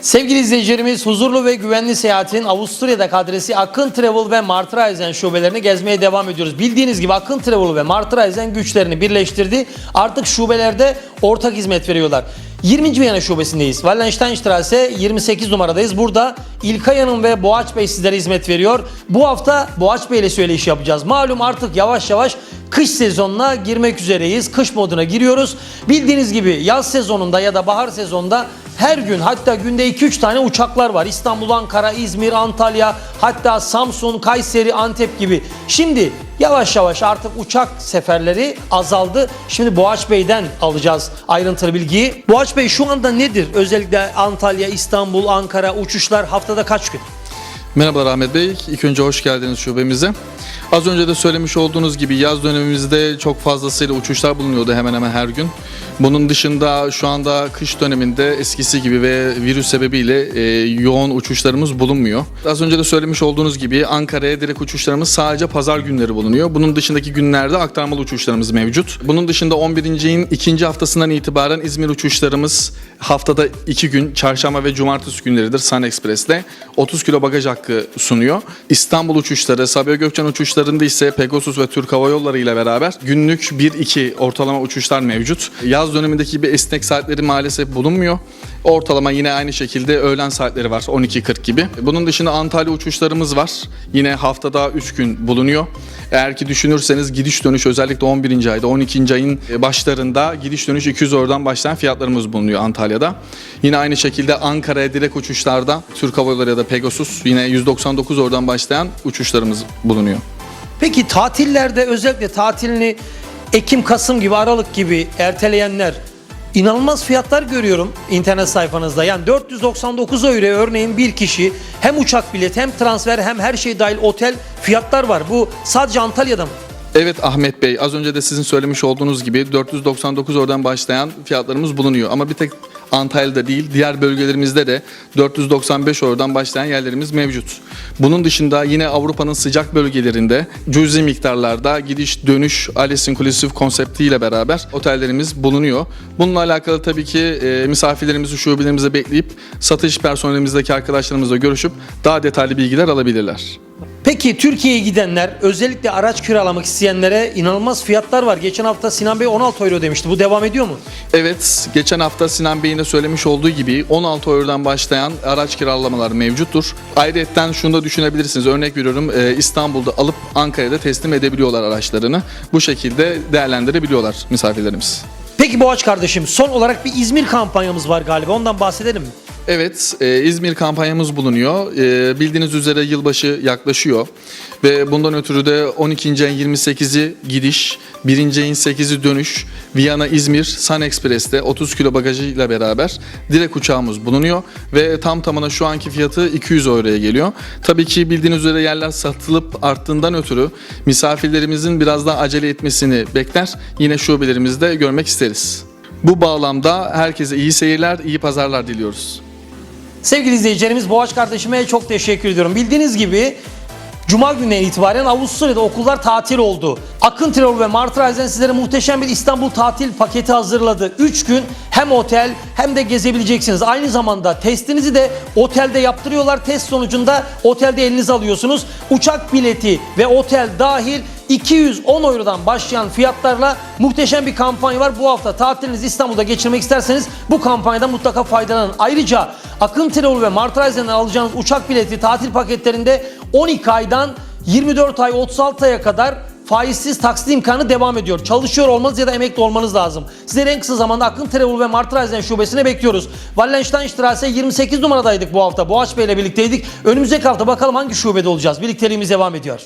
Sevgili izleyicilerimiz huzurlu ve güvenli seyahatin Avusturya'daki adresi Akın Travel ve Martreisen şubelerini gezmeye devam ediyoruz. Bildiğiniz gibi Akın Travel ve Martreisen güçlerini birleştirdi. Artık şubelerde ortak hizmet veriyorlar. 20. Viyana şubesindeyiz. Wallensteinstraße 28 numaradayız. Burada İlkay Hanım ve Boğaç Bey sizlere hizmet veriyor. Bu hafta Boğaç Bey ile söyleşi yapacağız. Malum artık yavaş yavaş kış sezonuna girmek üzereyiz. Kış moduna giriyoruz. Bildiğiniz gibi yaz sezonunda ya da bahar sezonunda her gün hatta günde 2-3 tane uçaklar var. İstanbul, Ankara, İzmir, Antalya, hatta Samsun, Kayseri, Antep gibi. Şimdi yavaş yavaş artık uçak seferleri azaldı. Şimdi Boğaç Bey'den alacağız ayrıntılı bilgiyi. Boğaç Bey şu anda nedir? Özellikle Antalya, İstanbul, Ankara uçuşlar haftada kaç gün? Merhabalar Ahmet Bey. İlk önce hoş geldiniz şubemize. Az önce de söylemiş olduğunuz gibi yaz dönemimizde çok fazlasıyla uçuşlar bulunuyordu hemen hemen her gün. Bunun dışında şu anda kış döneminde eskisi gibi ve virüs sebebiyle e, yoğun uçuşlarımız bulunmuyor. Az önce de söylemiş olduğunuz gibi Ankara'ya direkt uçuşlarımız sadece pazar günleri bulunuyor. Bunun dışındaki günlerde aktarmalı uçuşlarımız mevcut. Bunun dışında 11. ayın ikinci haftasından itibaren İzmir uçuşlarımız haftada 2 gün çarşamba ve cumartesi günleridir Sun Express'te 30 kilo bagaj hakkı sunuyor. İstanbul uçuşları, Sabiha Gökçen uçuşlarında ise Pegasus ve Türk Hava Yolları ile beraber günlük 1-2 ortalama uçuşlar mevcut. Yaz dönemindeki gibi esnek saatleri maalesef bulunmuyor. Ortalama yine aynı şekilde öğlen saatleri var 12.40 gibi. Bunun dışında Antalya uçuşlarımız var. Yine haftada 3 gün bulunuyor. Eğer ki düşünürseniz gidiş dönüş özellikle 11. ayda 12. ayın başlarında gidiş dönüş 200 oradan başlayan fiyatlarımız bulunuyor Antalya'da. Yine aynı şekilde Ankara'ya direkt uçuşlarda Türk Hava Yolları ya da Pegasus yine 199 oradan başlayan uçuşlarımız bulunuyor. Peki tatillerde özellikle tatilini Ekim, Kasım gibi, Aralık gibi erteleyenler inanılmaz fiyatlar görüyorum internet sayfanızda. Yani 499 euro örneğin bir kişi hem uçak bileti hem transfer hem her şey dahil otel fiyatlar var. Bu sadece Antalya'da mı? Evet Ahmet Bey az önce de sizin söylemiş olduğunuz gibi 499 oradan başlayan fiyatlarımız bulunuyor. Ama bir tek Antalya'da değil diğer bölgelerimizde de 495 oradan başlayan yerlerimiz mevcut. Bunun dışında yine Avrupa'nın sıcak bölgelerinde cüzi miktarlarda gidiş dönüş alles inclusive konseptiyle beraber otellerimiz bulunuyor. Bununla alakalı tabii ki e, misafirlerimizi şubelerimize bekleyip satış personelimizdeki arkadaşlarımızla görüşüp daha detaylı bilgiler alabilirler. Peki Türkiye'ye gidenler özellikle araç kiralamak isteyenlere inanılmaz fiyatlar var. Geçen hafta Sinan Bey 16 euro demişti. Bu devam ediyor mu? Evet, geçen hafta Sinan Bey'in de söylemiş olduğu gibi 16 eurodan başlayan araç kiralamalar mevcuttur. Ayrıca şunu da düşünebilirsiniz. Örnek veriyorum e, İstanbul'da alıp Ankara'da teslim edebiliyorlar araçlarını. Bu şekilde değerlendirebiliyorlar misafirlerimiz. Peki Boğaç kardeşim son olarak bir İzmir kampanyamız var galiba. Ondan bahsedelim mi? Evet, e, İzmir kampanyamız bulunuyor. E, bildiğiniz üzere yılbaşı yaklaşıyor ve bundan ötürü de 12. ayın 28'i gidiş, 1. ayın 8'i dönüş, Viyana İzmir Sun Express'te 30 kilo bagajıyla beraber direkt uçağımız bulunuyor ve tam tamına şu anki fiyatı 200 euroya geliyor. Tabii ki bildiğiniz üzere yerler satılıp arttığından ötürü misafirlerimizin biraz daha acele etmesini bekler. Yine şubelerimizde görmek isteriz. Bu bağlamda herkese iyi seyirler, iyi pazarlar diliyoruz. Sevgili izleyicilerimiz Boğaç kardeşime çok teşekkür ediyorum. Bildiğiniz gibi Cuma gününden itibaren Avusturya'da okullar tatil oldu. Akın Travel ve Martreisen sizlere muhteşem bir İstanbul tatil paketi hazırladı. 3 gün hem otel hem de gezebileceksiniz. Aynı zamanda testinizi de otelde yaptırıyorlar. Test sonucunda otelde elinize alıyorsunuz. Uçak bileti ve otel dahil 210 eurodan başlayan fiyatlarla muhteşem bir kampanya var. Bu hafta tatilinizi İstanbul'da geçirmek isterseniz bu kampanyadan mutlaka faydalanın. Ayrıca Akın Travel ve Martreisen'den alacağınız uçak bileti tatil paketlerinde 12 aydan 24 ay 36 aya kadar faizsiz taksit imkanı devam ediyor. Çalışıyor olmanız ya da emekli olmanız lazım. Sizleri en kısa zamanda Akın Travel ve Martreisen şubesine bekliyoruz. Wallensteinstraße 28 numaradaydık bu hafta. Boğaç Bey ile birlikteydik. Önümüzdeki hafta bakalım hangi şubede olacağız. Birlikteliğimiz devam ediyor.